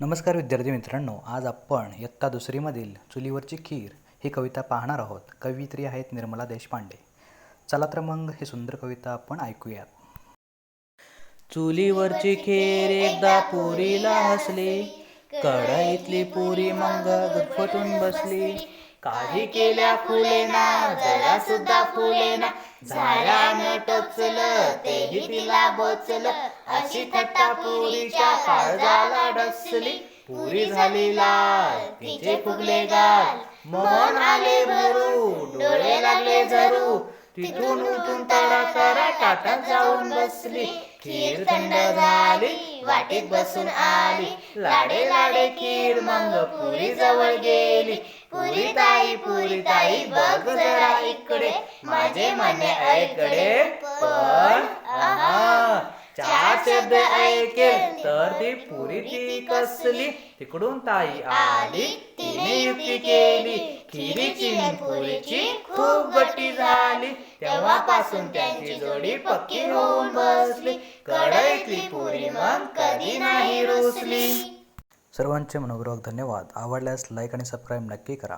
नमस्कार विद्यार्थी मित्रांनो आज आपण इयत्ता दुसरीमधील चुलीवरची खीर ही कविता पाहणार आहोत. कवित्री आहेत निर्मला देशपांडे. चला तर मग ही सुंदर कविता आपण ऐकूयात. चुलीवरची खीर एकदा पुरीला हसली कढईतली पुरी मंग गुटफटून बसली. काही केल्या फुलेना जरा सुद्धा फुलेना. झाडानं टोचलं तेही तिला बचल. अशी थट्टा पुरीच्या काळजाला डसली. पुरी झाली लाल तिचे फुगले गाल. मन आले भरू डोळे लागले झरू. तिथून उठून तडातडा तडा ताटात जाऊन बसली. खीर थंड झाली वाटेत बसून आली. लाडे लाडे खीर मग पुरी जवळ गेली. पुरी ताई पुरी ताई बघ जरा इकडे. माझे मने ऐकडे पण चार शब्द ऐकेल तर ती पुरी ती कसली? तिकडून ताई आली. युक्ती केली. खिरीची आणि पुरीची खूप गट्टी झाली. तेव्हापासून त्यांची जोडी पक्की होऊन बसली. कढईतली पुरी मग कधी नाही रुसली. सर्वांचे मनोपूर्वक धन्यवाद. आवडल्यास लाईक आणि सबस्क्राईब नक्की करा.